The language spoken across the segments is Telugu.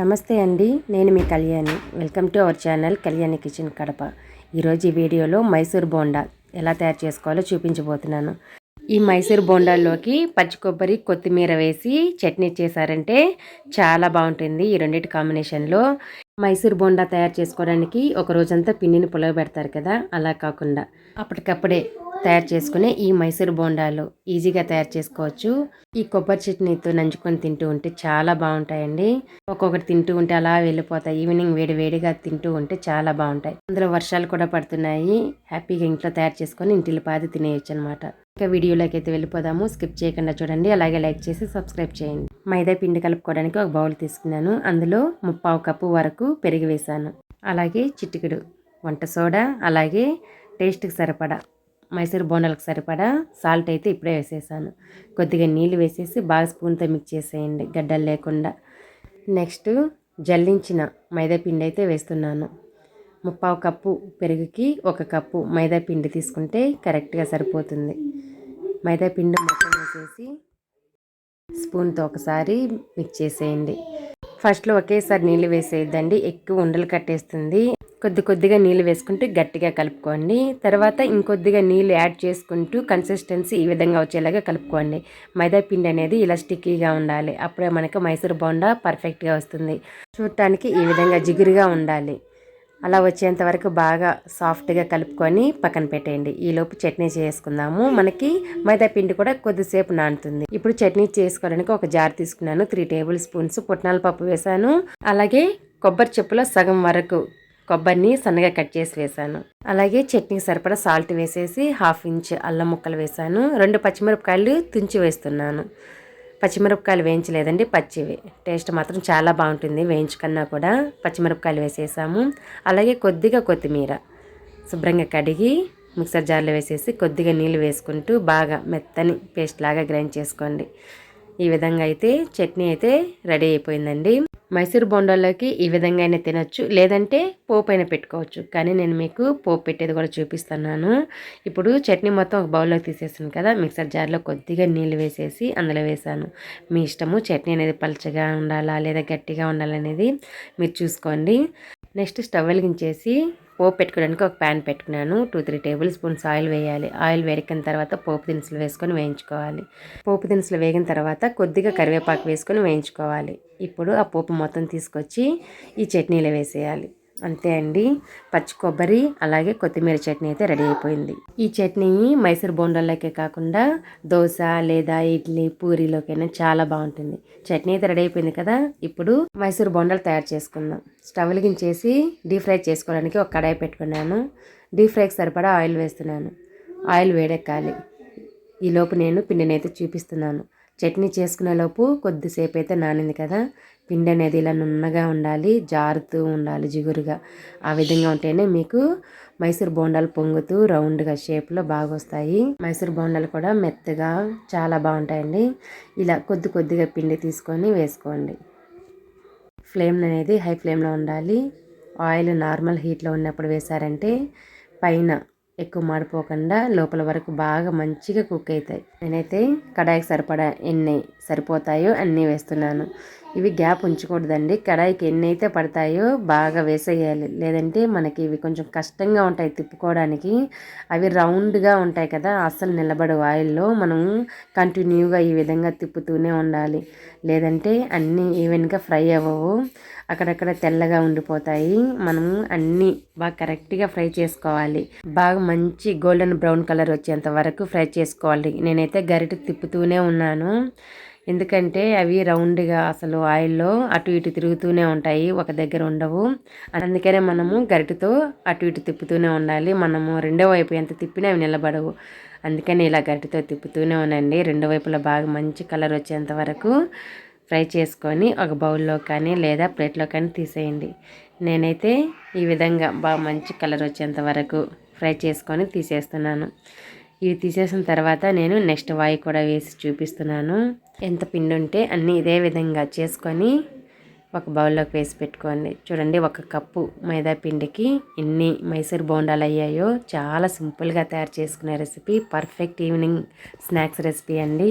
నమస్తే అండి నేను మీ Kalyani. Welcome to our channel Kalyani kitchen Kadapa. ఈరోజు ఈ వీడియోలో మైసూర్ బోండా ఎలా తయారు చేసుకోవాలో చూపించబోతున్నాను. ఈ మైసూర్ బోండాల్లోకి పచ్చి కొబ్బరి కొత్తిమీర వేసి చట్నీ చేశారంటే చాలా బాగుంటుంది ఈ రెండింటి కాంబినేషన్లో. మైసూర్ బోండా తయారు చేసుకోవడానికి ఒక రోజంతా పిండిని పులగబెడతారు కదా అలా కాకుండా. అప్పటికప్పుడే తయారు చేసుకునే ఈ మైసూర్ బోండాలు ఈజీగా తయారు చేసుకోవచ్చు. ఈ కొబ్బరి చట్నీతో నంచుకొని తింటూ ఉంటే చాలా బాగుంటాయండి. ఒక్కొక్కటి తింటూ ఉంటే అలా వెళ్ళిపోతాయి. ఈవినింగ్ వేడి వేడిగా తింటూ ఉంటే చాలా బాగుంటాయి. అందులో వర్షాలు కూడా పడుతున్నాయి. హ్యాపీగా ఇంట్లో తయారు చేసుకొని ఇంటిలో పాది తినేయచ్చు అనమాట ఇంకా వీడియోలోకి అయితే వెళ్ళిపోదాము. స్కిప్ చేయకుండా చూడండి. అలాగే లైక్ చేసి సబ్స్క్రైబ్ చేయండి. మైదా పిండి కలుపుకోవడానికి ఒక బౌల్ తీసుకున్నాను. అందులో ముప్పావు కప్పు వరకు పెరిగి వేశాను అలాగే చిటికెడు వంట సోడా అలాగే టేస్ట్కి సరిపడా మైసూర్ బోండాలకు సరిపడా సాల్ట్ అయితే ఇప్పుడే వేసేసాను. కొద్దిగా నీళ్ళు వేసేసి బాగా స్పూన్తో మిక్స్ చేసేయండి గడ్డలు లేకుండా. నెక్స్ట్ జల్లించిన మైదాపిండి అయితే వేస్తున్నాను. ముప్పావు కప్పు పెరుగుకి ఒక కప్పు మైదాపిండి తీసుకుంటే కరెక్ట్గా సరిపోతుంది. మైదాపిండి మొత్తం వేసేసి స్పూన్తో ఒకసారి మిక్స్ చేసేయండి. ఫస్ట్లో ఒకేసారి నీళ్ళు వేసేయద్దండి ఎక్కువ ఉండలు కట్టేస్తుంది. కొద్ది కొద్దిగా నీళ్ళు వేసుకుంటూ గట్టిగా కలుపుకోండి. తర్వాత ఇంకొద్దిగా నీళ్ళు యాడ్ చేసుకుంటూ కన్సిస్టెన్సీ ఈ విధంగా వచ్చేలాగా కలుపుకోండి. మైదా పిండి అనేది ఇలా స్టిక్కీగా ఉండాలి. అప్పుడే మనకు మైసూర్ బోండా పర్ఫెక్ట్గా వస్తుంది. చూడటానికి ఈ విధంగా జిగురుగా ఉండాలి. అలా వచ్చేంత వరకు బాగా సాఫ్ట్గా కలుపుకొని పక్కన పెట్టేయండి. ఈలోపు చట్నీ చేసుకుందాము. మనకి మైదా పిండి కూడా కొద్దిసేపు నానుతుంది. ఇప్పుడు చట్నీ చేసుకోవడానికి ఒక జార్ తీసుకున్నాను. త్రీ టేబుల్ స్పూన్స్ పుట్నాల పప్పు వేసాను అలాగే కొబ్బరి చెప్పులో సగం వరకు కొబ్బరిని సన్నగా కట్ చేసి వేసాను అలాగే చట్నీకి సరిపడా సాల్ట్ వేసేసి హాఫ్ ఇంచ్ అల్లం ముక్కలు వేసాను రెండు పచ్చిమిరపకాయలు తుంచి వేస్తున్నాను. పచ్చిమిరపకాయలు వేయించలేదండి పచ్చివి. టేస్ట్ మాత్రం చాలా బాగుంటుంది వేయించుకన్నా కూడా పచ్చిమిరపకాయలు వేసేసాము. అలాగే కొద్దిగా కొత్తిమీర. శుభ్రంగా కడిగి మిక్సర్ జార్లో వేసేసి కొద్దిగా నీళ్ళు వేసుకుంటూ బాగా మెత్తని పేస్ట్ లాగా గ్రైండ్ చేసుకోండి. ఈ విధంగా అయితే చట్నీ అయితే రెడీ అయిపోయిందండి. మైసూర్ బొండాల్లోకి ఈ విధంగా అయినా తినొచ్చు. లేదంటే పోపు అయినా పెట్టుకోవచ్చు. కానీ నేను మీకు పోపు పెట్టేది కూడా చూపిస్తున్నాను. ఇప్పుడు చట్నీ మొత్తం ఒక బౌల్లోకి తీసేసాను కదా. మిక్సర్ జార్లో కొద్దిగా నీళ్ళు వేసేసి అందులో వేసాను. మీ ఇష్టము చట్నీ అనేది పలచగా ఉండాలా లేదా గట్టిగా ఉండాలనేది మీరు చూసుకోండి. నెక్స్ట్ స్టవ్ వెలిగించేసి పోపు పెట్టుకోవడానికి ఒక ప్యాన్ పెట్టుకున్నాను. Two three tablespoons oil వేయాలి. ఆయిల్ వేడికిన తర్వాత పోపు దినుసులు వేసుకొని వేయించుకోవాలి. పోపు దినుసులు వేగిన తర్వాత కొద్దిగా కరివేపాకు వేసుకొని వేయించుకోవాలి. ఇప్పుడు ఆ పోపు మొత్తం తీసుకొచ్చి ఈ చట్నీలో వేసేయాలి. అంతే అండి. పచ్చి కొబ్బరి అలాగే కొత్తిమీర చట్నీ అయితే రెడీ అయిపోయింది. ఈ చట్నీ మైసూర్ బోండాల్లోకే కాకుండా దోశ లేదా ఇడ్లీ పూరీలోకైనా చాలా బాగుంటుంది. చట్నీ అయితే రెడీ అయిపోయింది కదా? ఇప్పుడు మైసూర్ బోండాలు తయారు చేసుకుందాం. స్టవ్ వెలిగించేసి డీప్ ఫ్రై చేసుకోవడానికి ఒక కడాయి పెట్టుకున్నాను. డీప్ ఫ్రైకి సరిపడా ఆయిల్ వేస్తున్నాను. ఆయిల్ వేడెక్కాలి. ఈలోపు నేను పిండిని అయితే చూపిస్తున్నాను. చట్నీ చేసుకునే లోపు కొద్దిసేపు అయితే నానింది కదా. పిండి అనేది ఇలా నున్నగా ఉండాలి జారుతూ ఉండాలి జిగురుగా. ఆ విధంగా ఉంటేనే మీకు మైసూర్ బోండాలు పొంగుతూ రౌండ్గా షేప్లో బాగా వస్తాయి మైసూర్ బోండాలు కూడా మెత్తగా చాలా బాగుంటాయండి. ఇలా కొద్ది కొద్దిగా పిండి తీసుకొని వేసుకోండి. ఫ్లేమ్ అనేది హై ఫ్లేమ్లో ఉండాలి. ఆయిల్ నార్మల్ హీట్లో ఉన్నప్పుడు వేశారంటే పైన ఎక్కువ మాడిపోకుండా లోపల వరకు బాగా మంచిగా కుక్ అవుతాయి. నేనైతే కడాయికి సరిపడా ఎన్ని సరిపోతాయో అన్నీ వేస్తున్నాను. ఇవి గ్యాప్ ఉంచకూడదండి. కడాయికి ఎన్ని అయితే పడతాయో బాగా వేసేయాలి. లేదంటే మనకి ఇవి కొంచెం కష్టంగా ఉంటాయి తిప్పుకోవడానికి. అవి రౌండ్గా ఉంటాయి కదా అస్సలు నిలబడి ఆయిల్లో. మనం కంటిన్యూగా ఈ విధంగా తిప్పుతూనే ఉండాలి. లేదంటే అన్నీ ఈవెన్గా ఫ్రై అవ్వవు. అక్కడక్కడ తెల్లగా ఉండిపోతాయి. మనం అన్నీ బాగా కరెక్ట్గా ఫ్రై చేసుకోవాలి. బాగా మంచి గోల్డెన్ బ్రౌన్ కలర్ వచ్చేంత వరకు ఫ్రై చేసుకోవాలి. నేనైతే గరిట తిప్పుతూనే ఉన్నాను. ఎందుకంటే అవి రౌండ్గా అసలు ఆయిల్లో అటు ఇటు తిరుగుతూనే ఉంటాయి ఒక దగ్గర ఉండవు. అందుకనే మనము గరిటతో అటు ఇటు తిప్పుతూనే ఉండాలి. మనము రెండో వైపు ఎంత తిప్పినా అవి నిలబడవు. అందుకని ఇలా గరిటతో తిప్పుతూనే ఉండండి. రెండో వైపులా బాగా మంచి కలర్ వచ్చేంత వరకు ఫ్రై చేసుకొని ఒక బౌల్లో కానీ లేదా ప్లేట్లో కానీ తీసేయండి. నేనైతే ఈ విధంగా బాగా మంచి కలర్ వచ్చేంత వరకు ఫ్రై చేసుకొని తీసేస్తున్నాను. ఇవి తీసేసిన తర్వాత నేను నెక్స్ట్ వాయి కూడా వేసి చూపిస్తున్నాను. ఎంత పిండి ఉంటే అన్నీ ఇదే విధంగా చేసుకొని ఒక బౌల్లోకి వేసి పెట్టుకోండి. చూడండి ఒక కప్పు మైదా పిండికి ఎన్ని మైసూర్ బోండాలు అయ్యాయో. చాలా సింపుల్గా తయారు చేసుకునే recipe. Perfect evening snacks recipe అండి.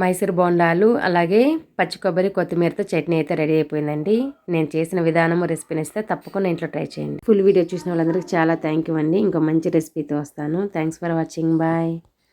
మైసూర్ బోండాలు అలాగే పచ్చి కొబ్బరి కొత్తిమీరతో చట్నీ అయితే రెడీ అయిపోయిందండి. నేను చేసిన విధానం రెసిపీని ఇస్తే తప్పకుండా ఇంట్లో ట్రై చేయండి. ఫుల్ వీడియో చూసిన వాళ్ళందరికీ చాలా థ్యాంక్ యూ అండి. ఇంకో మంచి రెసిపీతో వస్తాను. Thanks for watching. బాయ్.